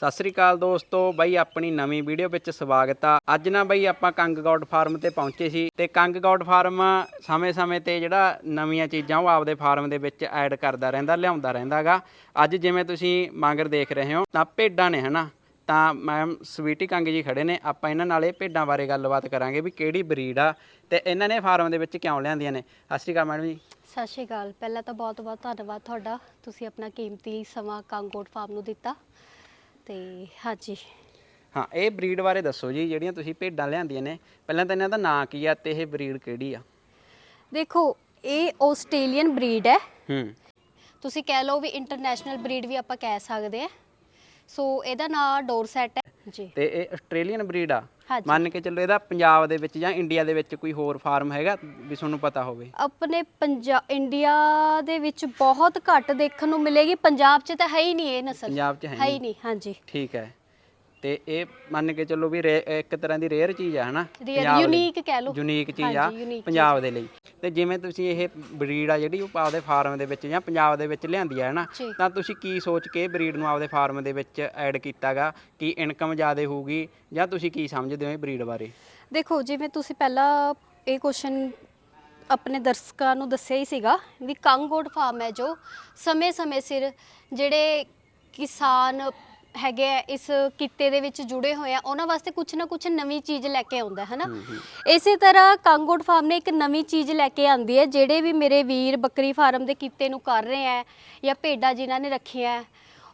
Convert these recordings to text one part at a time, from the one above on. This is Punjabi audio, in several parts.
ਸਤਿ ਸ੍ਰੀ ਅਕਾਲ ਦੋਸਤੋ, ਬਾਈ ਆਪਣੀ ਨਵੀਂ ਵੀਡੀਓ ਵਿੱਚ ਸਵਾਗਤ ਆ। ਅੱਜ ਨਾ ਬਾਈ ਆਪਾਂ ਕੰਗ ਗੌਡ ਫਾਰਮ ਤੇ ਪਹੁੰਚੇ ਸੀ ਤੇ ਕੰਗ ਗੌਡ ਫਾਰਮ ਸਮੇਂ-ਸਮੇਂ ਤੇ ਜਿਹੜਾ ਨਵੀਆਂ ਚੀਜ਼ਾਂ ਉਹ ਆਪਦੇ ਫਾਰਮ ਦੇ ਵਿੱਚ ਐਡ ਕਰਦਾ ਰਹਿੰਦਾ, ਲਿਆਉਂਦਾ ਰਹਿੰਦਾਗਾ। ਅੱਜ ਜਿਵੇਂ ਤੁਸੀਂ ਮੰਗਰ ਦੇਖ ਰਹੇ ਹੋ, ਤਾਂ ਭੇਡਾਂ ਨੇ, ਹਨਾ? ਤਾਂ ਮੈਮ ਸਵੀਟੀ ਕੰਗ ਜੀ ਖੜੇ ਨੇ, ਆਪਾਂ ਇਹਨਾਂ ਨਾਲ ਇਹ ਭੇਡਾਂ ਬਾਰੇ ਗੱਲਬਾਤ ਕਰਾਂਗੇ ਵੀ ਕਿਹੜੀ ਬਰੀਡ ਆ ਤੇ ਇਹਨਾਂ ਨੇ ਫਾਰਮ ਦੇ ਵਿੱਚ ਕਿਉਂ ਲਿਆਂਦੀਆਂ ਨੇ। ਸਤਿ ਸ੍ਰੀ ਅਕਾਲ ਮੈਡਮ ਜੀ। ਸਤਿ ਸ਼੍ਰੀ ਅਕਾਲ। ਪਹਿਲਾਂ ਤਾਂ ਬਹੁਤ ਬਹੁਤ ਧੰਨਵਾਦ ਤੁਹਾਡਾ। ਤੁਸੀਂ ਆਪਣਾ ਕੀਮਤੀ ਸਮਾਂ ਕੰਗੋਟ ਫਾਰਮ ਨੂੰ ਦਿੱਤਾ। ਤੇ ਹਾਂਜੀ। ਹਾਂ ਇਹ ਬਰੀਡ ਬਾਰੇ ਦੱਸੋ ਜੀ ਜਿਹੜੀਆਂ ਤੁਸੀਂ ਭੇਡਾਂ ਲਿਆਂਦੀਆਂ ਨੇ। ਪਹਿਲਾਂ ਤਾਂ ਇਹਨਾਂ ਦਾ ਨਾਂ ਕੀ ਆ ਤੇ ਇਹ ਬਰੀਡ ਕਿਹੜੀ ਆ? ਦੇਖੋ ਇਹ ਆਸਟ੍ਰੇਲੀਅਨ ਬਰੀਡ ਹੈ। ਹੂੰ। ਤੁਸੀਂ ਕਹਿ ਲਓ ਵੀ ਇੰਟਰਨੈਸ਼ਨਲ ਬਰੀਡ ਵੀ ਆਪਾਂ ਕਹਿ ਸਕਦੇ ਆ। ਸੋ ਇਹਦਾ ਨਾਮ ਡੋਰਸੈਟ ਜੀ। ਤੇ ਇਹ ਆਸਟ੍ਰੇਲੀਅਨ ਬਰੀਡ ਆ। ਹਾਂਜੀ। ਮੰਨ ਕੇ ਚੱਲੋ ਇਹਦਾ ਪੰਜਾਬ ਦੇ ਵਿੱਚ ਜਾਂ ਇੰਡੀਆ ਦੇ ਵਿੱਚ ਕੋਈ ਹੋਰ ਫਾਰਮ ਹੈਗਾ ਵੀ ਤੁਹਾਨੂੰ ਪਤਾ ਹੋਵੇ? ਆਪਣੇ ਪੰਜਾਬ ਇੰਡੀਆ ਦੇ ਵਿੱਚ ਬਹੁਤ ਘੱਟ ਦੇਖਣ ਨੂੰ ਮਿਲੇਗੀ। ਪੰਜਾਬ 'ਚ ਤਾਂ ਹੈ ਹੀ ਨਹੀਂ ਇਹ ਨਸਲ। ਪੰਜਾਬ 'ਚ ਹੈ ਹੈ ਹੀ ਨਹੀਂ। ਨਹੀਂ ਹਾਂਜੀ। ਠੀਕ ਹੈ। ਤੇ ਇਹ ਮੰਨ ਕੇ ਚੱਲੋ ਵੀ ਰੇ- ਇੱਕ ਤਰ੍ਹਾਂ ਦੀ ਰੇਅਰ ਚੀਜ਼ ਆ ਹਨਾ? Rare, unique ਕਹਿ ਲਓ। ਯੂਨੀਕ ਚੀਜ਼ ਆ ਹਾਂਜੀ, unique ਪੰਜਾਬ ਦੇ ਲਈ। ਤੇ ਜਿਵੇਂ ਤੁਸੀਂ ਇਹ ਬਰੀਡ ਆ ਜਿਹੜੀ ਉਹ ਆਪਦੇ ਫਾਰਮ ਦੇ ਵਿੱਚ ਜਾਂ ਪੰਜਾਬ ਦੇ ਵਿੱਚ ਲਿਆਂਦੀ ਆ ਹਨਾ? ਜੀ। ਤਾਂ ਤੁਸੀਂ ਕੀ ਸੋਚ ਕੇ ਬਰੀਡ ਨੂੰ ਆਪਦੇ ਫਾਰਮ ਦੇ ਵਿੱਚ ਐਡ ਕੀਤਾਗਾ? ਕਿ ਇਨਕਮ ਜ਼ਿਆਦਾ ਹੋਊਗੀ? ਜਾਂ ਤੁਸੀਂ ਕੀ ਸਮਝਦੇ ਹੋ ਇਹ ਬਰੀਡ ਬਾਰੇ? ਦੇਖੋ ਜਿਵੇਂ ਤੁਸੀਂ ਪਹਿਲਾਂ ਇਹ ਕੁਐਸਚਨ ਆਪਣੇ ਦਰਸ਼ਕਾਂ ਨੂੰ ਦੱਸਿਆ ਹੀ ਸੀਗਾ ਵੀ ਕੰਗੋਡ ਫਾਰਮ ਹੈ ਜੋ। ਸਮੇਂ-ਸਮੇਂ ਸਿਰ ਜਿਹੜੇ ਕਿਸਾਨ ਹੈਗੇ ਆ ਇਸ ਕਿੱਤੇ ਦੇ ਵਿੱਚ ਜੁੜੇ ਹੋਏ ਆ ਉਹਨਾਂ ਵਾਸਤੇ ਕੁਝ ਨਾ ਕੁਝ ਨਵੀਂ ਚੀਜ਼ ਲੈ ਕੇ ਆਉਂਦਾ ਹੈ ਨਾ ਇਸੇ ਤਰ੍ਹਾਂ ਕੰਗੋਡ ਫਾਰਮ ਨੇ ਇੱਕ ਨਵੀਂ ਚੀਜ਼ ਲੈ ਕੇ ਆਂਦੀ ਹੈ ਜਿਹੜੇ ਵੀ ਮੇਰੇ ਵੀਰ ਬੱਕਰੀ ਫਾਰਮ ਦੇ ਕਿੱਤੇ ਨੂੰ ਕਰ ਰਹੇ ਆ ਜਾਂ ਭੇਡਾਂ ਜਿਨ੍ਹਾਂ ਨੇ ਰੱਖੀਆਂ ਹੈ,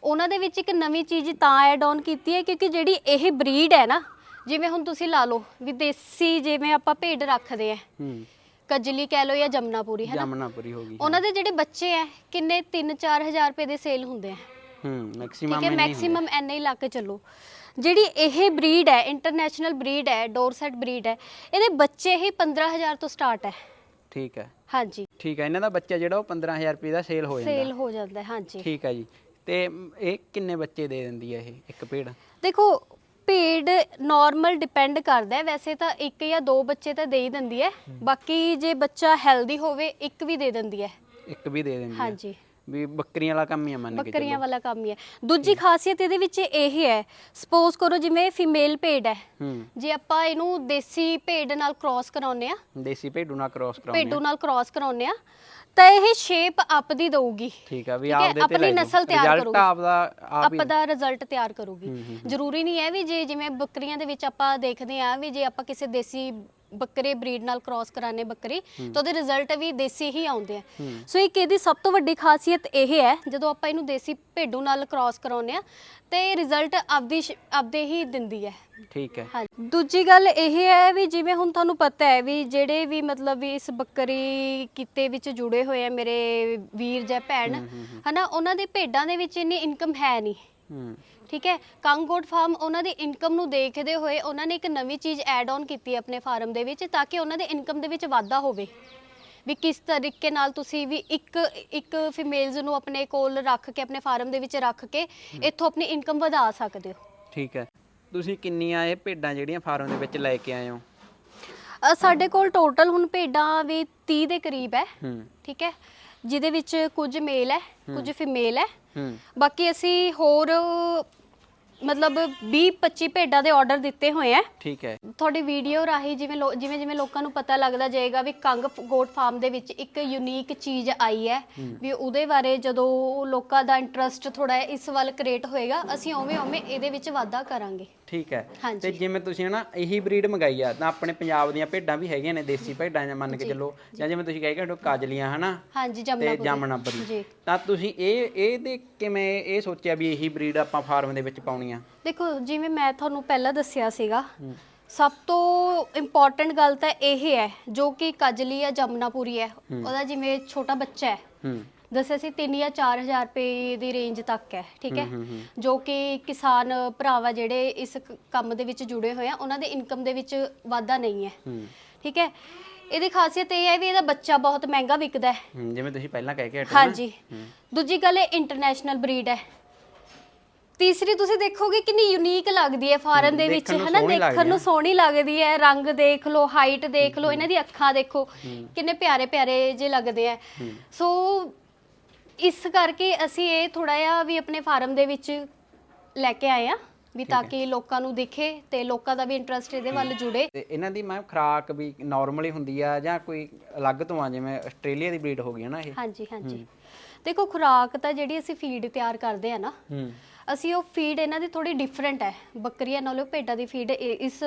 ਉਹਨਾਂ ਦੇ ਵਿੱਚ ਇੱਕ ਨਵੀਂ ਚੀਜ਼ ਤਾਂ ਐਡ ਆਨ ਕੀਤੀ ਹੈ ਕਿਉਂਕਿ ਜਿਹੜੀ ਇਹ ਬਰੀਡ ਹੈ ਨਾ ਜਿਵੇਂ ਹੁਣ ਤੁਸੀਂ ਲਾ ਲਓ ਵੀ ਦੇਸੀ ਜਿਵੇਂ ਆਪਾਂ ਭੇਡ ਰੱਖਦੇ ਆ ਹੂੰ। ਕਜਲੀ ਕਹਿ ਲਓ ਜਾਂ ਜਮਨਾਪੁਰੀ ਹੈ ਨਾ ਜਾਮਨਾਪੁਰੀ ਹੋ ਗਈ ਉਹਨਾਂ ਦੇ ਜਿਹੜੇ ਬੱਚੇ ਆ ਕਿੰਨੇ 3-4000 ਰੁਪਏ ਦੇ ਸੇਲ ਹੁੰਦੇ ਆ। ਹੂੰ ਮੈਕਸਿਮਮ ਠੀਕ ਹੈ ਮੈਕਸਿਮਮ ਐਨੇ ਹੀ ਲਾ ਕੇ ਚੱਲੋ। ਜਿਹੜੀ ਇਹ ਬਰੀਡ ਹੈ ਇੰਟਰਨੈਸ਼ਨਲ ਬਰੀਡ ਹੈ ਡੋਰਸੈਟ ਬਰੀਡ ਹੈ ਇਹਦੇ ਬੱਚੇ ਹੀ 15000 ਤੋਂ ਸਟਾਰਟ ਹੈ। ਠੀਕ ਹੈ। ਹਾਂਜੀ। ਠੀਕ ਹੈ ਇਹਨਾਂ ਦਾ ਬੱਚਾ ਜਿਹੜਾ ਉਹ 15000 ਰੁਪਏ ਦਾ ਸੇਲ ਹੋ ਸੇਲ ਜਾਂਦਾ ਹੋ ਜਾਂਦਾ ਹੈ ਹਾਂਜੀ। ਠੀਕ ਹੈ ਜੀ। ਤੇ ਇਹ ਕਿੰਨੇ ਬੱਚੇ ਦੇ ਦਿੰਦੀ ਹੈ ਇਹ ਇੱਕ ਭੇਡ? ਦੇਖੋ ਭੇਡ ਨਾਰਮਲ ਡਿਪੈਂਡ ਕਰਦਾ ਹੈ। ਵੈਸੇ ਤਾਂ ਇੱਕ ਜਾਂ ਦੋ ਬੱਚੇ ਤਾਂ ਦੇ ਹੀ ਦਿੰਦੀ ਹੈ। ਬਾਕੀ ਜੇ ਬੱਚਾ ਹੈਲਦੀ ਹੋਵੇ ਇੱਕ ਵੀ ਦੇ ਦਿੰਦੀ ਹੈ। ਇੱਕ ਵੀ ਦੇ ਦਿੰਦੀ ਹੈ। ਹਾਂਜੀ। ਵੀ ਬੱਕਰੀਆਂ ਵਾਲਾ ਕੰਮ ਹੀ ਆ ਮੰਨ ਕੇ ਬੱਕਰੀਆਂ ਵਾਲਾ ਕੰਮ ਹੀ ਹੈ ਦੂਜੀ ਖਾਸੀਅਤ ਇਹਦੇ ਵਿੱਚ ਇਹ ਹੈ ਸਪੋਜ਼ ਕਰੋ ਜਿਵੇਂ ਫੀਮੇਲ ਭੇਡ ਹੈ। ਜੇ ਆਪਾਂ ਇਹਨੂੰ ਦੇਸੀ ਭੇਡ ਨਾਲ ਕ੍ਰਾਸ ਕਰਾਉਂਦੇ ਆ ਦੇਸੀ ਭੇਡੂ ਨਾਲ ਕ੍ਰਾਸ ਕਰਾਉਂਦੇ ਭੇਡੂ ਆ ਨਾਲ ਕ੍ਰਾਸ ਕਰਾਉਂਦੇ ਆ ਤਾਂ ਇਹ ਸ਼ੇਪ ਅਪ ਦੀ ਦਊਗੀ। ਠੀਕ ਆ ਵੀ ਆਪਦੇ ਤੇ ਆਪਣੀ। ਨਸਲ ਤਿਆਰ ਕਰੂਗੀ। ਆਪ ਹੀ ਅਪ ਦਾ ਰਿਜ਼ਲਟ ਤਿਆਰ ਕਰੂਗੀ। ਜ਼ਰੂਰੀ ਨਹੀਂ ਹੈ ਵੀ ਜੇ ਜਿਵੇਂ ਬੱਕਰੀਆਂ ਦੇ ਵਿੱਚ ਆਪਾਂ ਦੇਖਦੇ ਆ ਵੀ ਜੇ ਆਪਾਂ ਕਿਸੇ ਦੇਸੀ ਬੱਕਰੇ ਬਰੀਡ ਨਾਲ ਕ੍ਰਾਸ ਕਰਾਣੇ ਬੱਕਰੀ ਤਾਂ ਉਹਦੇ ਰਿਜ਼ਲਟ ਵੀ ਦੇਸੀ ਹੀ ਆਉਂਦੇ ਆ। ਸੋ ਇੱਕ ਇਹਦੀ ਸਭ ਤੋਂ ਵੱਡੀ ਖਾਸੀਅਤ ਇਹ ਹੈ ਜਦੋਂ ਆਪਾਂ ਇਹਨੂੰ ਦੇਸੀ ਭੇਡੂ ਨਾਲ ਕ੍ਰਾਸ ਕਰਾਉਂਦੇ ਆ ਤੇ ਰਿਜ਼ਲਟ ਆਪਦੀ ਆਪਦੇ ਹੀ ਦਿੰਦੀ ਹੈ। ਠੀਕ ਹੈ। ਦੂਜੀ ਗੱਲ ਇਹ ਹੈ ਵੀ ਜਿਵੇਂ ਹੁਣ ਤੁਹਾਨੂੰ ਪਤਾ ਹੈ ਵੀ ਜਿਹੜੇ ਵੀ ਮਤਲਬ ਵੀ ਇਸ ਬੱਕਰੀ ਕਿੱਤੇ ਵਿੱਚ ਜੁੜੇ ਹੋਏ ਆ ਮੇਰੇ ਵੀਰ ਜਾਂ ਭੈਣ ਹਨਾ ਉਹਨਾਂ ਦੇ ਭੇਡਾਂ ਦੇ ਵਿੱਚ ਇੰਨੀ ਇਨਕਮ ਹੈ ਨਹੀਂ। ਹੂੰ। ਠੀਕ ਹੈ? ਕੰਗੋਟ ਫਾਰਮ ਉਹਨਾਂ ਦੀ ਇਨਕਮ ਨੂੰ ਦੇਖਦੇ ਹੋਏ ਉਹਨਾਂ ਨੇ ਇੱਕ ਨਵੀਂ ਚੀਜ਼ ਐਡ ਆਨ ਕੀਤੀ ਹੈ ਆਪਣੇ ਫਾਰਮ ਦੇ ਵਿੱਚ ਤਾਂ ਕਿ ਉਹਨਾਂ ਦੇ ਇਨਕਮ ਦੇ ਵਿੱਚ ਵਾਧਾ ਹੋਵੇ। ਵੀ ਕਿਸ ਤਰੀਕੇ ਨਾਲ ਤੁਸੀਂ ਵੀ ਇੱਕ ਇੱਕ ਫੀਮੇਲਸ ਨੂੰ ਆਪਣੇ ਕੋਲ ਰੱਖ ਕੇ ਆਪਣੇ ਫਾਰਮ ਦੇ ਵਿੱਚ ਰੱਖ ਕੇ ਇੱਥੋਂ ਆਪਣੀ ਇਨਕਮ ਵਧਾ ਸਕਦੇ ਹੋ? ਠੀਕ ਹੈ। ਤੁਸੀਂ ਕਿੰਨੀਆਂ ਇਹ ਭੇਡਾਂ ਜਿਹੜੀਆਂ ਫਾਰਮ ਦੇ ਵਿੱਚ ਲੈ ਕੇ ਆਏ ਹੋ? ਅ, ਸਾਡੇ ਕੋਲ ਟੋਟਲ ਹੁਣ ਭੇਡਾਂ ਵੀ 30 ਦੇ ਕਰੀਬ ਹੈ। ਹੂੰ। ਠੀਕ ਹੈ? ਜਿਹਦੇ ਵਿੱਚ ਕੁਝ ਮੇਲ ਹੈ ਕੁਝ ਫੀਮੇਲ ਹੈ। ਹੂੰ। ਬਾਕੀ ਅਸੀਂ ਹੋਰ ਮਤਲਬ 20 25 ਭੇਡਾਂ ਦੇ ਆਰਡਰ ਦਿੱਤੇ ਹੋਏ ਆ। ਠੀਕ ਹੈ। ਤੁਹਾਡੀ ਵੀਡੀਓ ਰਾਹੀਂ ਜਿਵੇਂ ਲੋ- ਜਿਵੇਂ ਜਿਵੇਂ ਲੋਕਾਂ ਨੂੰ ਪਤਾ ਲੱਗਦਾ ਜਾਏਗਾ ਵੀ ਕੰਗ ਫ- ਗੋਟ ਫਾਰਮ ਦੇ ਵਿੱਚ ਇੱਕ ਯੂਨੀਕ ਚੀਜ਼ ਆਈ ਹੈ ਵੀ ਉਹਦੇ ਬਾਰੇ ਜਦੋਂ ਲੋਕਾਂ ਦਾ ਇੰਟਰਸਟ ਥੋੜਾ ਇਸ ਵੱਲ ਕ੍ਰੀਏਟ ਹੋਏਗਾ ਅਸੀਂ ਉਵੇਂ ਉਵੇਂ ਇਹਦੇ ਵਿੱਚ ਵਾਧਾ ਕਰਾਂਗੇ। ਠੀਕ ਹੈ। ਤੇ ਜਿਵੇਂ ਤੁਸੀਂ ਨਾ ਇਹੀ ਬਰੀਡ ਮੰਗਾਈ ਆ ਤਾਂ ਆਪਣੇ ਪੰਜਾਬ ਦੀਆਂ ਭੇਡਾਂ ਵੀ ਹੈਗੀਆਂ ਨੇ ਦੇਸੀ ਭੇਡਾਂ ਜਾਂ ਮੰਨ ਕੇ ਚੱਲੋ ਜਾਂ। ਜਿਵੇਂ ਤੁਸੀਂ ਕਹੇ ਕਿ ਕਾਜਲੀਆਂ ਹਨਾ ਹਾਂਜੀ ਤੇ ਜਮਨਾ ਜਾਮਨਾਪਰੀ। ਤਾਂ ਤੁਸੀਂ ਇਹ ਇਹਦੇ ਕਿਵੇਂ ਇਹ ਸੋਚਿਆ ਵੀ ਇਹੀ ਬਰੀਡ ਆਪਾਂ ਫਾਰਮ ਦੇ ਵਿੱਚ ਪਾਉਣੀ ਆ? ਦੇਖੋ ਜਿਵੇਂ ਮੈਂ ਤੁਹਾਨੂੰ ਪਹਿਲਾਂ ਦੱਸਿਆ ਸੀਗਾ ਸਭ ਤੋਂ ਇੰਪੋਰਟੈਂਟ ਗੱਲ ਤਾਂ ਇਹ ਹੈ ਜੋ ਕਿ ਕਜਲੀ ਜਾਂ ਜਮਨਾਪੁਰੀ ਹੈ। ਉਹਦਾ ਜਿਵੇਂ ਛੋਟਾ ਬੱਚਾ ਹੈ। ਹੂੰ। ਦੱਸਿਆ ਸੀ 3 ਜਾਂ 4000 ਰੁਪਏ ਦੀ ਰੇਂਜ ਤੱਕ ਹੈ ਠੀਕ ਹੈ। ਜੋ ਕਿ ਕਿਸਾਨ ਭਰਾਵਾ ਜਿਹੜੇ ਇਸ ਕ- ਕੰਮ ਦੇ ਵਿੱਚ ਜੁੜੇ ਹੋਏ ਆ ਉਹਨਾਂ ਦੇ ਇਨਕਮ ਦੇ ਵਿੱਚ ਵਾਧਾ ਨਹੀਂ ਹੈ। ਠੀਕ ਹੈ? ਇਹਦੀ ਖਾਸੀਅਤ ਇਹ ਹੈ ਵੀ ਇਹਦਾ ਬੱਚਾ ਬਹੁਤ ਮਹਿੰਗਾ ਵਿਕਦਾ ਹੈ। ਜਿਵੇਂ ਤੁਸੀਂ ਪਹਿਲਾਂ ਕਹਿ ਕੇ ਹਟੇ ਨਾ। ਹਾਂਜੀ। ਦੂਜੀ ਗੱਲ ਇਹ ਇੰਟਰਨੈਸ਼ਨਲ ਬਰੀਡ ਹੈ। ਤੀਸਰੀ ਤੁਸੀਂ ਦੇਖੋਗੇ ਕਿੰਨੀ ਯੂਨੀਕ ਲੱਗਦੀ ਹੈ ਫਾਰਨ ਦੇ ਵਿੱਚ ਦੇਖਣ ਨੂੰ ਹਨਾ? ਸੋਹਣੀ ਲੱਗਦੀ ਦੇਖਣ ਨੂੰ। ਸੋਹਣੀ ਲੱਗਦੀ ਹੈ। ਰੰਗ ਦੇਖ ਲਓ ਹਾਈਟ ਦੇਖ ਲਓ ਇਹਨਾਂ ਦੀ ਅੱਖਾਂ ਦੇਖੋ ਕਿੰਨੇ ਪਿਆਰੇ ਪਿਆਰੇ ਜੇ ਲੱਗਦੇ ਆ ਸੋ ਇਸ ਕਰਕੇ ਅਸੀਂ ਇਹ ਥੋੜਾ ਜਿਹਾ ਵੀ ਆਪਣੇ ਫਾਰਮ ਦੇ ਵਿੱਚ ਲੈ ਕੇ ਆਏ ਆ ਵੀ ਤਾਂ ਕਿ ਲੋਕਾਂ ਨੂੰ ਦਿਖੇ ਤੇ ਲੋਕਾਂ ਦਾ ਵੀ ਇੰਟਰਸਟ ਇਹਦੇ ਵੱਲ ਜੁੜੇ। ਤੇ ਇਹਨਾਂ ਦੀ ਮੈਂ ਖੁਰਾਕ ਵੀ ਨਾਰਮਲੀ ਹੁੰਦੀ ਆ ਜਾਂ ਕੋਈ ਅਲੱਗ ਤੋਂ ਆ ਜਿਵੇਂ ਆਸਟ੍ਰੇਲੀਆ ਦੀ ਬਰੀਡ ਹੋ ਗਈ ਹੈ ਨਾ ਇਹ? ਹਾਂਜੀ ਹਾਂਜੀ। ਦੇਖੋ ਖੁਰਾਕ ਤਾਂ ਜਿਹੜੀ ਅਸੀਂ ਫੀਡ ਤਿਆਰ ਕਰਦੇ ਆ ਨਾ ਹੂੰ। ਅਸੀਂ ਉਹ ਫੀਡ ਇਹਨਾਂ ਦੀ ਥੋੜੀ ਡਿਫਰੈਂਟ ਹੈ। ਬੱਕਰੀਆਂ ਨਾਲੋਂ ਭੇਡਾਂ ਦੀ ਫੀਡ ਇਸ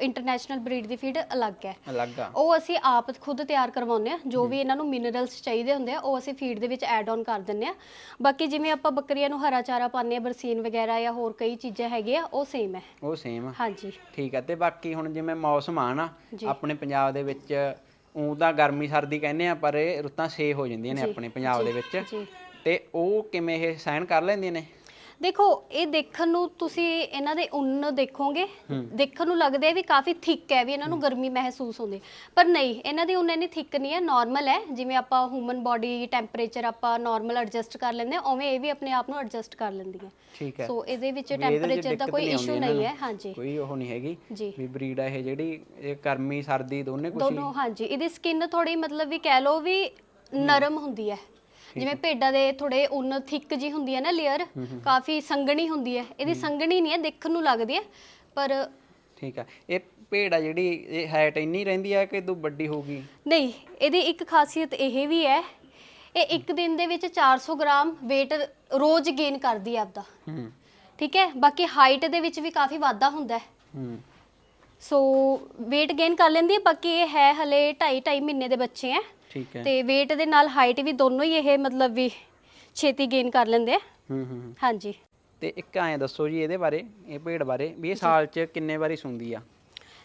ਇੰਟਰਨੈਸ਼ਨਲ ਬਰੀਡ ਦੀ ਫੀਡ ਅਲੱਗ ਹੈ। ਅਲੱਗ ਆ। ਉਹ ਅਸੀਂ ਆਪ ਖੁਦ ਤਿਆਰ ਕਰਵਾਉਂਦੇ ਆ ਜੋ ਵੀ ਇਹਨਾਂ ਨੂੰ ਮਿਨਰਲਸ ਚਾਹੀਦੇ ਹੁੰਦੇ ਆ ਉਹ ਅਸੀਂ ਫੀਡ ਦੇ ਵਿੱਚ ਐਡ ਆਨ ਕਰ ਦਿੰਦੇ ਆ ਬਾਕੀ ਜਿਵੇਂ ਆਪਾਂ ਬੱਕਰੀਆਂ ਨੂੰ ਹਰਾ ਚਾਰਾ ਪਾਉਂਦੇ ਆ ਬਰਸੀਨ ਵਗੈਰਾ ਜਾਂ ਹੋਰ ਕਈ ਚੀਜ਼ਾਂ ਹੈਗੀਆਂ ਉਹ ਸੇਮ ਹੈ। ਉਹ ਸੇਮ ਹਾਂਜੀ। ਠੀਕ ਆ ਤੇ ਬਾਕੀ ਹੁਣ ਜਿਵੇਂ ਮੌਸਮ ਆ ਨਾ। ਆਪਣੇ ਪੰਜਾਬ ਦੇ ਵਿੱਚ ਊਂ ਤਾਂ ਗਰਮੀ ਸਰਦੀ ਕਹਿੰਦੇ ਆ ਪਰ ਇਹ ਰੁੱਤਾਂ ਸੇ ਹੋ ਜਾਂਦੀਆਂ ਨੇ ਆਪਣੇ ਪੰਜਾਬ ਦੇ ਵਿੱਚ। ਤੇ ਉਹ ਕਿਵੇਂ ਇਹ ਸਹਿਣ ਕਰ ਲੈਂਦੀਆਂ ਨੇ? ਦੇਖੋ ਇਹ ਦੇਖਣ ਨੂੰ ਤੁਸੀਂ ਇਹਨਾਂ ਦੇ ਉੱਨ ਦੇਖੋਗੇ ਦੇਖਣ ਨੂੰ ਲੱਗਦਾ ਹੈ ਵੀ ਕਾਫੀ ਥਿਕ ਹੈ ਵੀ ਇਹਨਾਂ ਨੂੰ ਗਰਮੀ ਮਹਿਸੂਸ ਹੁੰਦੀ। ਪਰ ਨਹੀਂ ਇਹਨਾਂ ਦੀ ਉੱਨ ਇੰਨੀ ਥਿਕ ਨਹੀਂ ਹੈ ਨਾਰਮਲ ਹੈ। ਜਿਵੇਂ ਆਪਾਂ ਹਿਊਮਨ ਬਾਡੀ ਟੈਂਪਰੇਚਰ ਆਪਾਂ ਨਾਰਮਲ ਐਡਜਸਟ ਕਰ ਲੈਂਦੇ ਹਾਂ ਉਵੇਂ ਇਹ ਵੀ ਆਪਣੇ ਆਪ ਨੂੰ ਐਡਜਸਟ ਕਰ ਲੈਂਦੀਆਂ ਠੀਕ ਹੈ। ਸੋ ਇਹਦੇ ਵਿੱਚ ਟੈਂਪਰੇਚਰ ਦਾ ਕੋਈ ਇਸ਼ੂ ਨਹੀਂ ਹੈ ਹਾਂਜੀ। ਕੋਈ ਉਹ ਨਹੀਂ ਹੈਗੀ ਵੀ ਬਰੀਡ ਆ ਇਹ ਜਿਹੜੀ ਇਹ ਗਰਮੀ ਸਰਦੀ ਦੋਨੇ ਹੀ। ਦੋਨੋਂ ਹਾਂਜੀ। ਇਹਦੀ ਸਕਿਨ ਥੋੜੀ ਮਤਲਬ ਵੀ ਕਹਿ ਲਓ ਵੀ ਨਰਮ ਹੁੰਦੀ ਹੈ। ਜਿਵੇਂ ਭੇਡਾਂ ਦੇ ਥੋੜੇ ਉੱਨ ਥਿਕ ਜੀ ਹੁੰਦੀ ਹੈ ਨਾ ਲੇਅਰ ਕਾਫੀ ਸੰਘਣੀ ਹੁੰਦੀ ਹੈ। ਇਹਦੀ ਸੰਘਣੀ ਨਹੀਂ ਹੈ ਦੇਖਣ ਨੂੰ ਲੱਗਦੀ ਹੈ ਪਰ ਠੀਕ ਆ ਇਹ ਭੇਡ ਆ ਜਿਹੜੀ ਇਹ ਹਾਈਟ ਇੰਨੀ ਰਹਿੰਦੀ ਆ ਕਿ ਤੂੰ ਵੱਡੀ ਹੋਊਗੀ? ਨਹੀਂ ਇਹਦੀ ਇੱਕ ਖਾਸੀਅਤ ਇਹ ਵੀ ਹੈ ਇਹ ਇੱਕ ਦਿਨ ਦੇ ਵਿੱਚ 400 ਗ੍ਰਾਮ weight ਰੋਜ਼ ਗੇਨ ਕਰਦੀ ਹੈ ਆਪਦਾ। ਹੂੰ। ਠੀਕ ਹੈ? ਬਾਕੀ ਹਾਈਟ ਦੇ ਵਿੱਚ ਵੀ ਕਾਫੀ ਵਾਧਾ ਹੁੰਦਾ ਹੈ। ਹੂੰ। ਸੋ weight ਗੇਨ ਕਰ ਲੈਂਦੀ ਹੈ ਬਾਕੀ ਇਹ ਹੈ ਹਲੇ 2.5 2.5 ਮਹੀਨੇ ਦੇ ਬੱਚੇ ਹੈ। ਠੀਕ ਹੈ। ਤੇ weight ਦੇ ਨਾਲ ਹਾਈਟ ਵੀ ਦੋਨੋਂ ਹੀ ਇਹ ਮਤਲਬ ਵੀ ਛੇਤੀ ਗੇਨ ਕਰ ਲੈਂਦੇ ਆ। ਹੂੰ ਹੂੰ। ਹਾਂਜੀ। ਤੇ ਇੱਕ ਐਂ ਦੱਸੋ ਜੀ ਇਹਦੇ ਬਾਰੇ ਇਹ ਭੇਡ ਬਾਰੇ ਵੀ ਇਹ ਸਾਲ 'ਚ ਕਿੰਨੇ ਵਾਰੀ ਸੁੰਦੀ ਆ?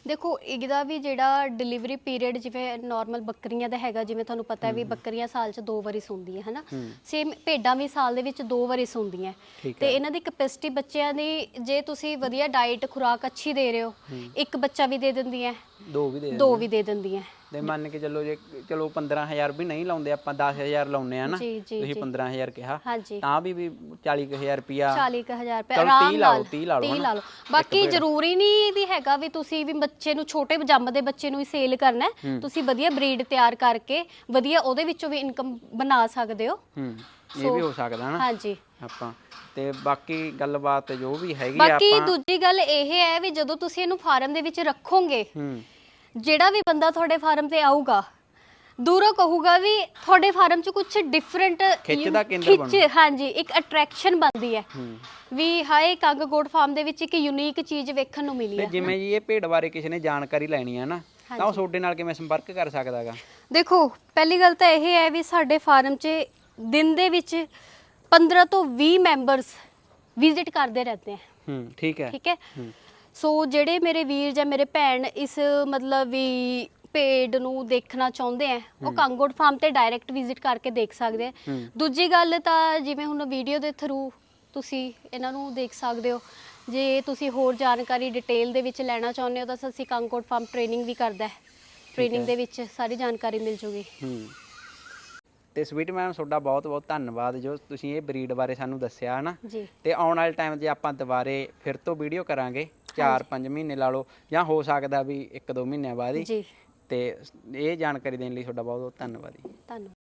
ਦੇਖੋ ਇਹਦਾ ਵੀ ਜਿਹੜਾ ਡਿਲੀਵਰੀ ਪੀਰੀਅਡ ਜਿਵੇਂ ਨਾਰਮਲ ਬੱਕਰੀਆਂ ਦਾ ਹੈਗਾ ਜਿਵੇਂ ਤੁਹਾਨੂੰ ਪਤਾ ਹੈ ਵੀ ਬੱਕਰੀਆਂ ਸਾਲ 'ਚ ਦੋ ਵਾਰੀ ਸੌਂਦੀਆਂ ਹਨਾ। ਸੇਮ ਭੇਡਾਂ ਵੀ ਸਾਲ ਦੇ ਵਿੱਚ ਦੋ ਵਾਰੀ ਸੌਂਦੀਆਂ। ਤੇ ਇਹਨਾਂ ਦੀ ਕੈਪੈਸਿਟੀ ਬੱਚਿਆਂ ਦੀ ਜੇ ਤੁਸੀਂ ਵਧੀਆ ਡਾਈਟ ਖੁਰਾਕ ਅੱਛੀ ਦੇ ਰਹੇ ਹੋ। ਇੱਕ ਬੱਚਾ ਵੀ ਦੇ ਦਿੰਦੀਆਂ ਦੋ ਵੀ ਦੇ ਦੋ ਵੀ ਦੇ ਦਿੰਦੀਆਂ। ਤੇ ਮੰਨ ਕੇ ਚੱਲੋ ਜੇ ਚਲੋ 15000 ਵੀ ਨਹੀਂ ਲਾਉਂਦੇ ਆਪਾਂ 10000 ਲਾਉਨੇ ਆ ਨਾ। ਜੀ ਜੀ ਤੁਸੀਂ ਜੀ। 15000 ਕਿਹਾ। ਹਾਂਜੀ। ਤਾਂ ਵੀ ਵੀ 40000 ਰੁਪਿਆ 40000 ਰੁਪਏ ਚਲੋ ਆਰਾਮ 30 ਲਾ ਲਓ, ਨਾਲ 30 ਲਾ ਲਓ, 30 ਹਨਾ? ਲਾ ਲਓ। ਬਾਕੀ ਜ਼ਰੂਰੀ ਨਹੀਂ ਵੀ ਹੈਗਾ ਵੀ ਤੁਸੀਂ ਵੀ ਬੱਚੇ ਨੂੰ ਛੋਟੇ ਜੰਮਦੇ ਬੱਚੇ ਨੂੰ ਹੀ ਸੇਲ ਕਰਨਾ ਹੈ। ਤੁਸੀਂ ਵਧੀਆ ਬਰੀਡ ਤਿਆਰ ਕਰਕੇ ਵਧੀਆ ਉਹਦੇ ਵਿੱਚੋਂ ਵੀ ਇਨਕਮ ਬਣਾ ਸਕਦੇ ਹੋ। ਹੂੰ। ਇਹ ਵੀ ਹੋ ਸਕਦਾ ਨਾ। ਹਾਂਜੀ। ਆਪਾਂ। ਤੇ ਬਾਕੀ ਗੱਲਬਾਤ ਜੋ ਵੀ ਹੈਗੀ ਆ ਬਾਕੀ ਆਪਾਂ ਦੂਜੀ ਗੱਲ ਇਹ ਹੈ ਵੀ ਜਦੋਂ ਤੁਸੀਂ ਇਹਨੂੰ ਫਾਰਮ ਦੇ ਵਿੱਚ ਰੱਖੋਗੇ ਹੂੰ। ਜਿਹੜਾ ਵੀ ਬੰਦਾ ਤੁਹਾਡੇ ਫਾਰਮ ਤੇ ਆਊਗਾ ਦੂਰੋਂ ਕਹੂਗਾ ਵੀ ਤੁਹਾਡੇ ਫਾਰਮ 'ਚ ਕੁਝ ਡਿਫਰੈਂਟ ਖਿੱਚ ਦਾ ਕੇਂਦਰ ਖਿੱਚ ਹਾਂਜੀ ਇੱਕ ਅਟਰੈਕਸ਼ਨ ਬਣਦੀ ਹੈ। ਹੂੰ। ਵੀ ਹਾਏ ਕੰਗ ਗੋਟ ਫਾਰਮ ਦੇ ਵਿੱਚ ਇੱਕ ਯੂਨੀਕ ਚੀਜ਼ ਵੇਖਣ ਨੂੰ ਮਿਲੀ ਤੇ ਹੈ ਜਿਵੇਂ ਜੀ ਇਹ ਭੇਡ ਬਾਰੇ ਕਿਸੇ ਨੇ ਜਾਣਕਾਰੀ ਲੈਣੀ ਆ ਨਾ ਤਾਂ ਉਹ ਤੁਹਾਡੇ ਨਾਲ ਕਿਵੇਂ ਸੰਪਰਕ ਕਰ ਸਕਦਾਗਾ? ਦੇਖੋ ਪਹਿਲੀ ਗੱਲ ਤਾਂ ਇਹ ਹੈ ਵੀ ਸਾਡੇ ਫਾਰਮ 'ਚ ਦਿਨ ਦੇ ਵਿੱਚ 15 ਤੋਂ 20 ਮੈਂਬਰਸ ਵਿਜ਼ਿਟ ਕਰਦੇ ਰਹਿੰਦੇ ਆ। ਹੂੰ ਠੀਕ ਹੈ। ਠੀਕ ਹੈ? ਹੂੰ। ਸੋ ਜਿਹੜੇ ਮੇਰੇ ਵੀਰ ਜਾਂ ਮੇਰੇ ਭੈਣ ਇਸ ਮਤਲਬ ਵੀ ਪੇਡ ਨੂੰ ਦੇਖਣਾ ਚਾਹੁੰਦੇ ਆ ਉਹ ਕੰਗੋਟ ਫਾਰਮ ਤੇ ਡਾਇਰੈਕਟ ਵਿਜ਼ਿਟ ਕਰਕੇ ਦੇਖ ਸਕਦੇ ਆ। ਦੂਜੀ ਗੱਲ ਤਾਂ ਜਿਵੇਂ ਹੁਣ ਵੀਡੀਓ ਦੇ ਥਰੂ ਤੁਸੀਂ ਇਹਨਾਂ ਨੂੰ ਦੇਖ ਸਕਦੇ ਹੋ ਜੇ ਤੁਸੀਂ ਹੋਰ ਜਾਣਕਾਰੀ ਡਿਟੇਲ ਦੇ ਵਿੱਚ ਲੈਣਾ ਚਾਹੁੰਦੇ ਹੋ ਤਾਂ ਅਸੀਂ ਕੰਗੋਟ ਫਾਰਮ ਟ੍ਰੇਨਿੰਗ ਵੀ ਕਰਦਾ ਹੈ। ਟ੍ਰੇਨਿੰਗ ਦੇ ਵਿੱਚ ਸਾਰੀ ਜਾਣਕਾਰੀ ਮਿਲ ਜੂਗੀ। ਤੇ ਸਵੀਟ ਮੈਮ ਤੁਹਾਡਾ ਬਹੁਤ ਬਹੁਤ ਧੰਨਵਾਦ ਜੋ ਤੁਸੀਂ ਇਹ ਬਰੀਡ ਬਾਰੇ ਸਾਨੂੰ ਦੱਸਿਆ ਹਨਾ? ਤੇ ਆਉਣ ਵਾਲੇ ਟਾਈਮ 'ਤੇ ਆਪਾਂ ਦੁਬਾਰੇ ਫਿਰ ਤੋਂ ਵੀਡੀਓ ਕਰਾਂਗੇ। 4-5 ਮਹੀਨੇ ਲਾ ਲਓ ਜਾਂ ਹੋ ਸਕਦਾ ਵੀ 1-2 ਮਹੀਨਿਆਂ ਬਾਅਦ ਹੀ। ਜੀ। ਤੇ ਇਹ ਜਾਣਕਾਰੀ ਦੇਣ ਲਈ ਤੁਹਾਡਾ ਬਹੁਤ ਬਹੁਤ ਧੰਨਵਾਦ ਜੀ। ਧੰਨਵਾਦ।